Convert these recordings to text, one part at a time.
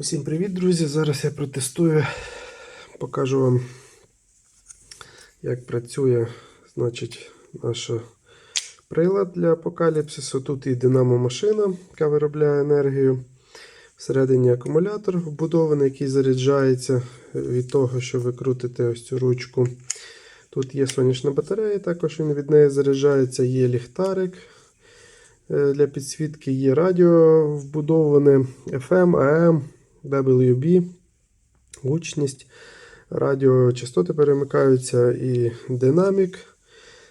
Усім привіт, друзі! Зараз я протестую, покажу вам, як працює значить, наш прилад для апокаліпсису. Тут і динамо-машина, яка виробляє енергію. Всередині акумулятор вбудований, який заряджається від того, що ви крутите ось цю ручку. Тут є сонячна батарея, також він від неї заряджається, є ліхтарик е, для підсвітки, є радіо вбудоване FM, AM, WB, гучність, радіочастоти перемикаються і динамік.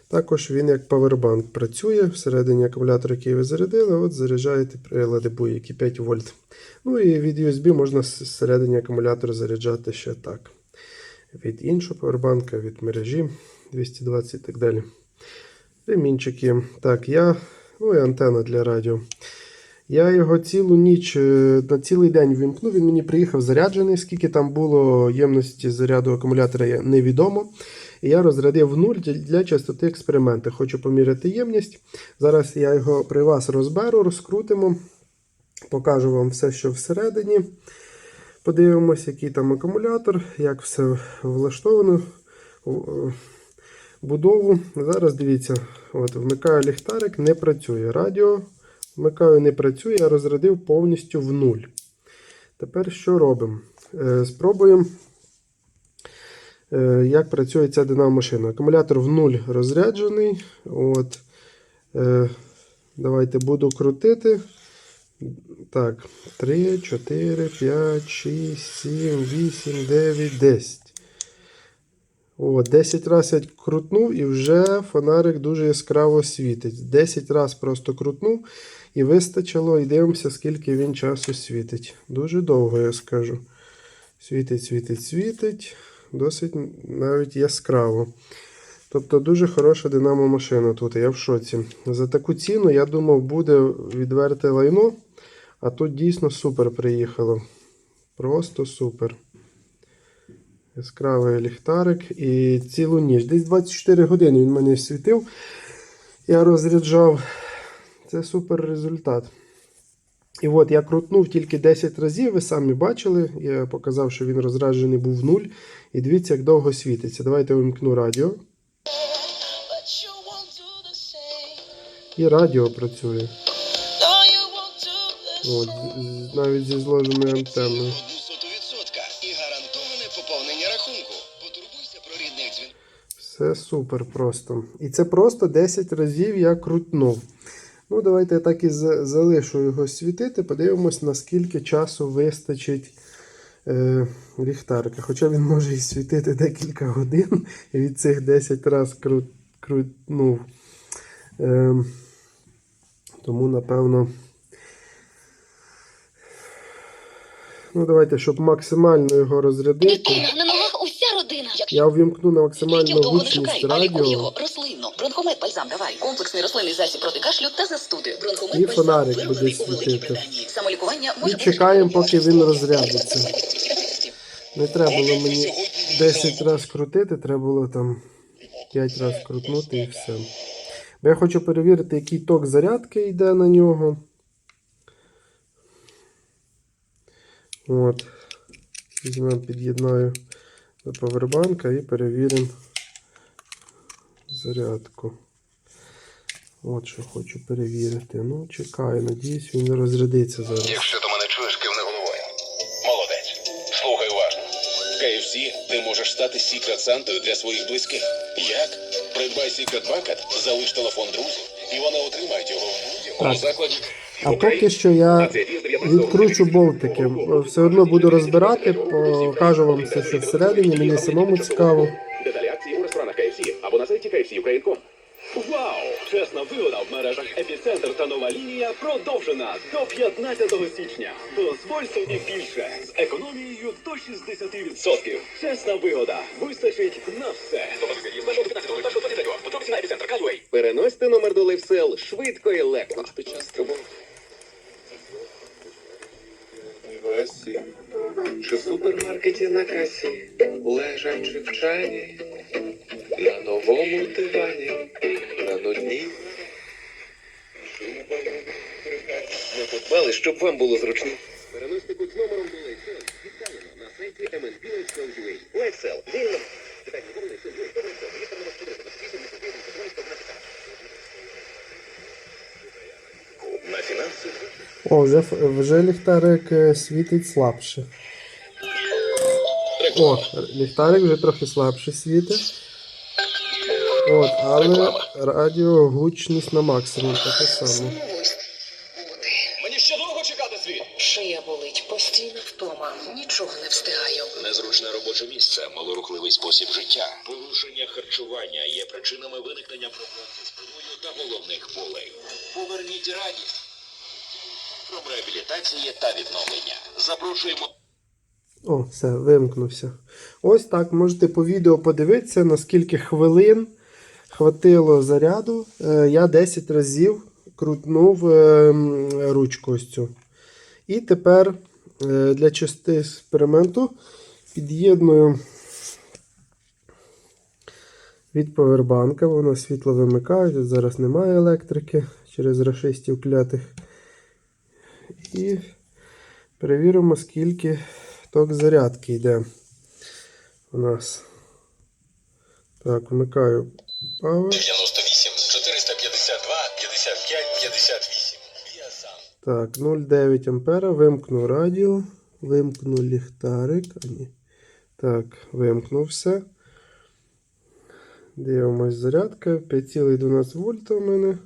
Також він як павербанк працює всередині акумулятора, який ви зарядили, от заряджаєте прилади будь-які 5 вольт. Ну і від USB можна всередині акумулятора заряджати ще так. Від іншого павербанка, від мережі 220 і так далі. Ремінчики. Так, я, ну і антенна для радіо. Я його цілу ніч е, на цілий день вімкнув. Він мені приїхав заряджений. Скільки там було ємності заряду акумулятора, невідомо. І я розрядив в нуль для- частоти експерименту. Хочу поміряти ємність. Зараз я його при вас розберу, розкрутимо. Покажу вам все, що всередині. Подивимось, який там акумулятор, як все влаштовано. Будову. Зараз дивіться, от, вмикаю ліхтарик, не працює. Радіо вмикаю, не працює, я розрядив повністю в нуль. Тепер що робимо? Е, спробуємо, е, як працює ця динамо-машина. Акумулятор в нуль розряджений. От. Е, давайте буду крутити. Так, 3, 4, 5, 6, 7, 8, 9, 10. О, 10 разів я крутнув і вже фонарик дуже яскраво світить. 10 разів просто крутнув і вистачило, і дивимося, скільки він часу світить. Дуже довго, я скажу. Світить, світить, світить. Досить навіть яскраво. Тобто дуже хороша динамо машина тут. Я в шоці. За таку ціну, я думав, буде відверте лайно. А тут дійсно супер приїхало. Просто супер. Яскравий ліхтарик і цілу ніч. Десь 24 години він мене світив. Я розряджав. Це супер результат. І от я крутнув тільки 10 разів, ви самі бачили. Я показав, що він розраджений був в нуль. І дивіться, як довго світиться. Давайте вимкну радіо. І радіо працює. От, навіть зі зложеною антенною. Все супер просто. І це просто 10 разів я крутнув. Ну, давайте я так і залишу його світити. Подивимось, наскільки часу вистачить е, ліхтарика. Хоча він може і світити декілька годин і від цих 10 разів крут, крутнув. Е, тому, напевно. Ну, давайте, щоб максимально його розрядити. Я увімкну на максимальну гучність радіо. рослинно. Бронхомет бальзам давай. Комплексний рослинний засіб проти кашлю та застуди. Бронхомет І фонарик буде світити. Самолікування І може чекаємо, поки він розрядиться. Не треба було мені 10 разів крутити, треба було там 5 разів крутнути і все. Бо я хочу перевірити, який ток зарядки йде на нього. От. Візьмемо, під'єднаю до повербанка і перевіримо зарядку. От що хочу перевірити. Ну, чекаю, надіюсь, він розрядиться зараз. Якщо ти мене чуєш, кивни головою. Молодець. Слухай уважно. В KFC ти можеш стати Secret Сантою для своїх близьких. Як? Придбай Secret Bucket, залиш телефон друзів, і вони отримають його в будь-якому закладі. А поки що я відкручу болтики. Все одно буду розбирати, покажу вам все, що всередині, мені самому цікаво. Деталі у ресторанах KFC або на сайті KFC.Ukraine.com. Вау! Чесна вигода в мережах Епіцентр та нова лінія продовжена до 15 січня. Дозволь собі більше з економією до 60%. Чесна вигода. Вистачить на все. Переносьте номер до лайфсел швидко і легко. Під тривоги. Чи в супермаркеті на касі, лежачи в чайні, на новому дивані, на нудній. Ми подбали, щоб вам було зручно. Переносити код з номером до віддалено на сайті MNP Lifestyle.ua. Lifestyle. Вільно. Детальні О, вже, ф- вже ліхтарик е, світить слабше. О, ліхтарик вже трохи слабше світить. От, але радіогучність на максимум таке саме. Мені ще довго чекати світ? Шия болить, постійна втома. Нічого не встигаю. незручне робоче місце, малорухливий спосіб життя, порушення харчування є причинами виникнення проблем зі спиною та головних болей. Поверніть радість. Про реабілітації та відновлення. Запрошуємо. О, все, вимкнувся. Ось так можете по відео подивитися, наскільки хвилин хватило заряду. Е, Я 10 разів крутнув е, ручку ось цю. І тепер е, для чисти експерименту під'єдную від повербанка, воно світло вимикає, зараз немає електрики через рашистів клятих. І перевіримо, скільки ток зарядки йде у нас. Так, вмикаю Power. 98 452 55 58. Так, 0,9 ампера. Вимкну радіо. Вимкну ліхтарик. А, ні. Так, вимкнув все. Дивимось зарядка. 5,12 вольта у мене.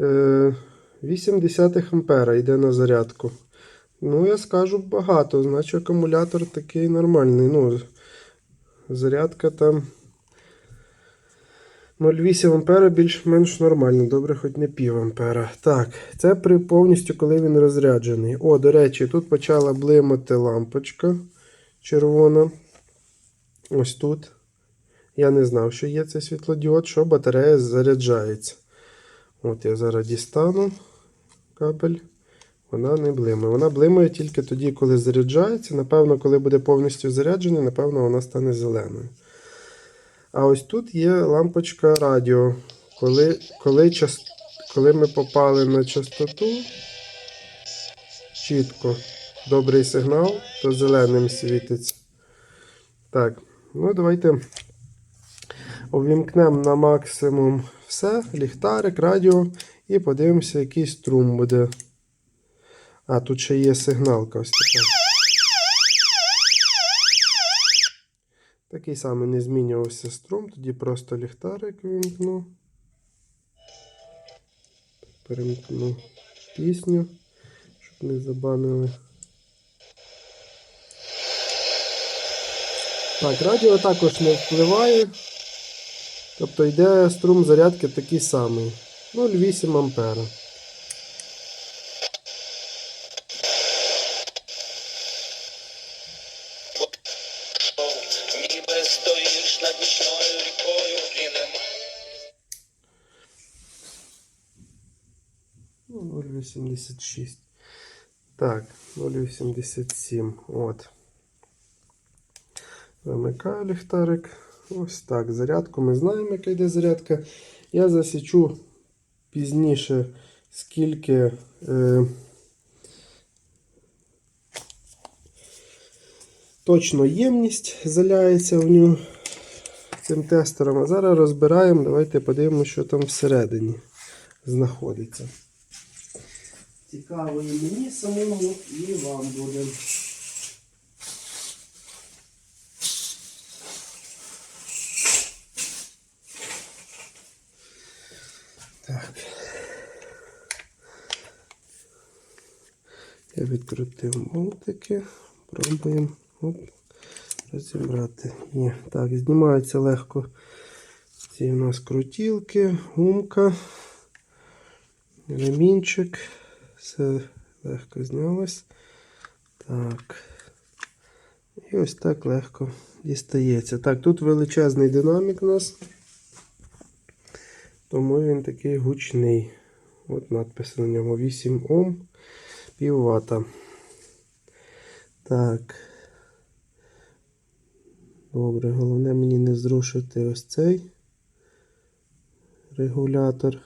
Е, 0,8 ампера йде на зарядку. Ну, я скажу багато. Значить акумулятор такий нормальний. Ну, зарядка там 0,8 ампера більш-менш нормально. Добре, хоч не пів ампера. Так, це при повністю, коли він розряджений. О, до речі, тут почала блимати лампочка червона. Ось тут. Я не знав, що є цей світлодіод, що батарея заряджається. От я зараз дістану кабель. Вона не блимає. Вона блимає тільки тоді, коли заряджається. Напевно, коли буде повністю заряджений, напевно, вона стане зеленою. А ось тут є лампочка радіо. Коли, коли, час, коли ми попали на частоту, чітко добрий сигнал, то зеленим світиться. Так, ну давайте увімкнемо на максимум все, ліхтарик, радіо, і подивимося, який струм буде. А, тут ще є сигналка ось така. Такий самий не змінювався струм, тоді просто ліхтарик вимкну. Перемкну пісню, щоб не забанили. Так, радіо також не впливає. Тобто йде струм зарядки такий самий. 0,8 ампера. Ну, 0,86. Так, 0,87. От. Вимикаю ліхтарик. Ось так. Зарядку ми знаємо, яка йде зарядка. Я засічу пізніше, скільки. Е, точно ємність заляється в нього цим тестером. А зараз розбираємо. Давайте подивимося, що там всередині знаходиться. Цікаво і мені самому, і вам буде. Я відкрутив болтики. Пробуємо Оп. розібрати. Є. Так, знімаються легко ці у нас крутілки, гумка, ремінчик. Все легко знялось. Так. І ось так легко дістається. Так, тут величезний динамік у нас. Тому він такий гучний. От надпис на ньому 8 Ом, пів вата. Так. Добре, головне мені не зрушити ось цей регулятор.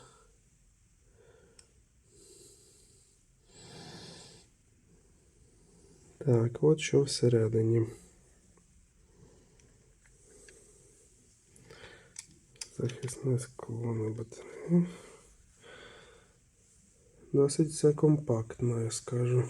Так, от що всередині. Захисне скло на батареї. Досить все компактно, я скажу.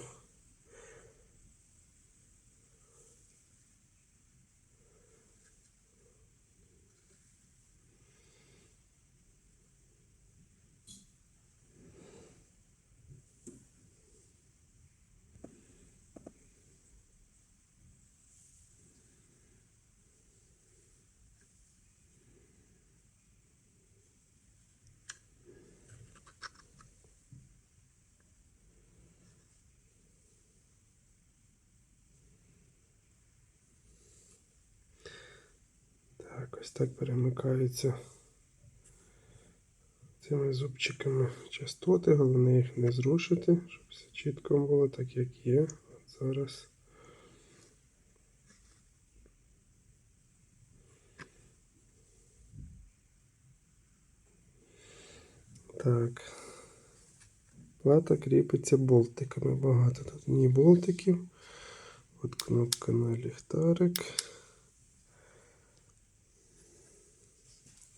Так, ось так перемикаються цими зубчиками частоти. Головне їх не зрушити, щоб все чітко було так, як є. Зараз. Так. Плата кріпиться болтиками. Багато тут ні болтиків. От кнопка на ліхтарик.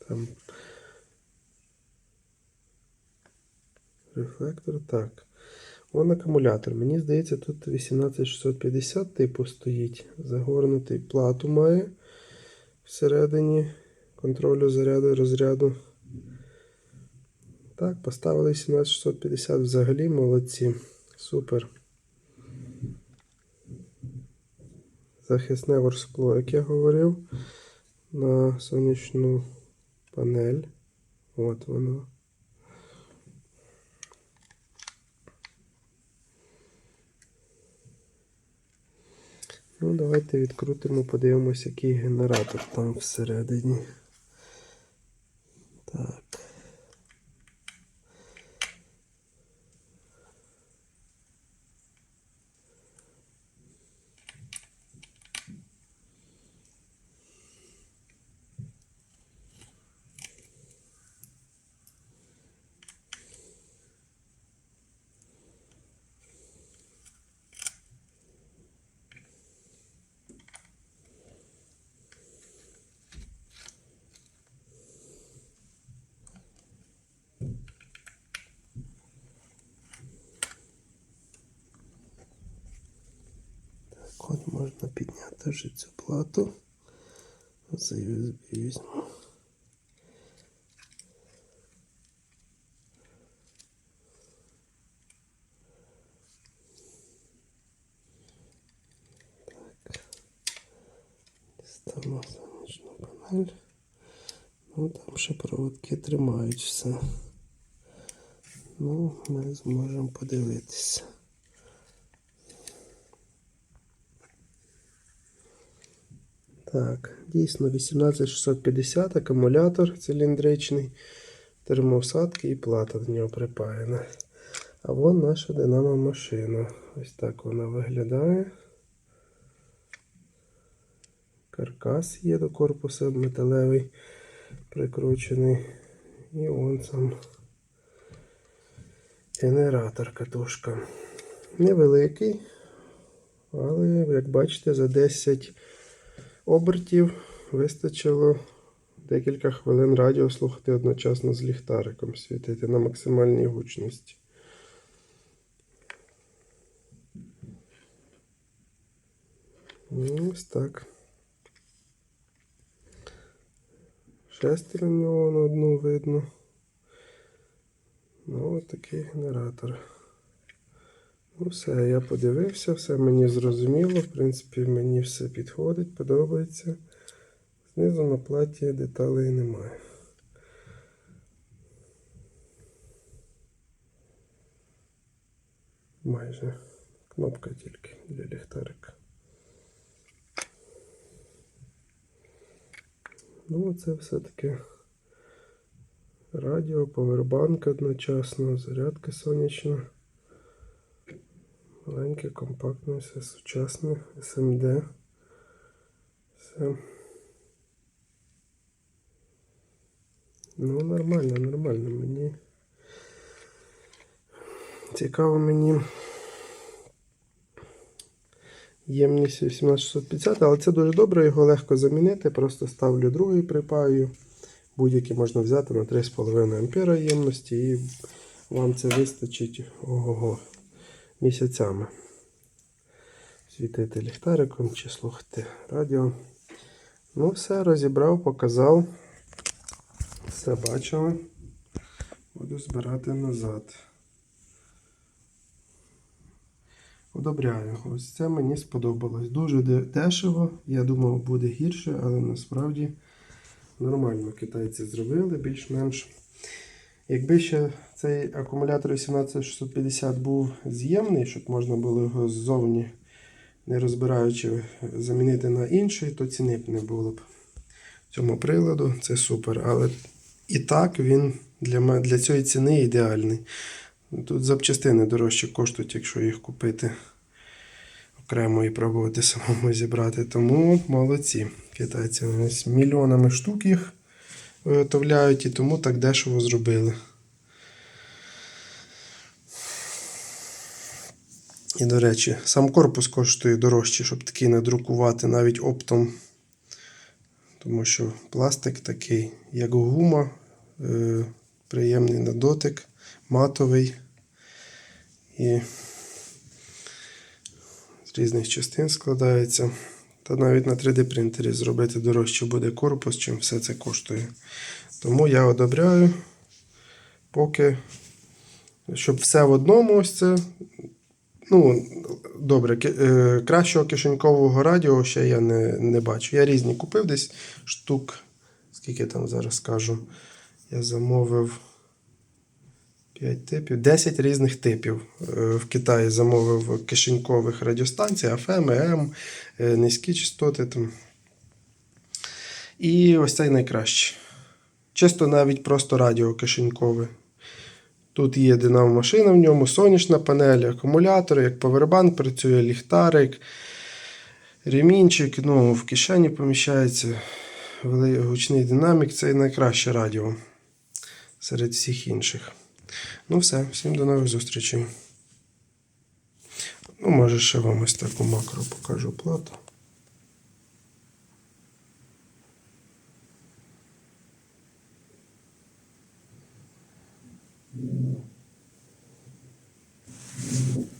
Там рефлектор. Так. Вон акумулятор. Мені здається, тут 18650 типу стоїть. Загорнутий плату має всередині контролю заряду і розряду. Так, поставили 17650 взагалі молодці. Супер. Захисне ворскло, як я говорив, на сонячну панель. От воно. Ну, давайте відкрутимо, подивимося, який генератор там всередині. Так. Так, от можна підняти вже цю плату. За USB візьму. Так. Дістану сонячну панель. Ну, там ще проводки тримають все. Ну, ми зможемо подивитися. Так, дійсно 18650 акумулятор циліндричний, термосадки і плата до нього припаяна. А вон наша динамо машина. Ось так вона виглядає. Каркас є до корпуса металевий прикручений. І вон сам генератор катушка. Невеликий, але, як бачите, за 10 обертів вистачило декілька хвилин радіо слухати одночасно з ліхтариком, світити на максимальній гучності. Ну, Ось так. Шестеро нього на одну видно. Ну, ось такий генератор. Ну, все, я подивився, все мені зрозуміло. В принципі, мені все підходить, подобається. Знизу на платі деталей немає. Майже кнопка тільки для ліхтарика. Ну, це все-таки радіо, повербанк одночасно, зарядка сонячна. Маленьке, компактне, все сучасне, SMD. Все. Ну, нормально, нормально. Мені цікаво мені Ємність 18650, але це дуже добре, його легко замінити. Просто ставлю другий припаю. Будь-який можна взяти на 3,5 ампера ємності, і вам це вистачить ого-го, місяцями. Світити ліхтариком чи слухати радіо. Ну, все, розібрав, показав. Все бачили. Буду збирати назад. Одобряю. Ось це мені сподобалось. Дуже дешево. Я думав, буде гірше, але насправді нормально китайці зробили, більш-менш. Якби ще цей акумулятор 18650 був з'ємний, щоб можна було його ззовні, не розбираючи, замінити на інший, то ціни б не було б цьому приладу. Це супер. Але і так він для, для цієї ціни ідеальний. Тут запчастини дорожче коштують, якщо їх купити окремо і пробувати самому зібрати. Тому молодці. Китайці ось мільйонами штук їх виготовляють і тому так дешево зробили. І, до речі, сам корпус коштує дорожче, щоб такий надрукувати навіть оптом. Тому що пластик такий, як гума, е, приємний на дотик, матовий. І з різних частин складається. Та навіть на 3D принтері зробити дорожче буде корпус, чим все це коштує. Тому я одобряю, поки, щоб все в одному ось це. Ну, добре, е, кращого кишенькового радіо ще я не, не бачу. Я різні купив десь штук. Скільки там зараз скажу? Я замовив 5 типів, 10 різних типів. Е, В Китаї замовив кишенькових радіостанцій, FM, AM, е, низькі частоти. Там. І ось цей найкращий. Чисто навіть просто радіо кишенькове. Тут є динамо-машина в ньому, сонячна панель, акумулятор, як павербанк працює, ліхтарик, ремінчик, ну, в кишені поміщається. Гучний динамік це найкраще радіо серед всіх інших. Ну все, всім до нових зустрічей. Ну, може, ще вам ось таку макро покажу плату. Thank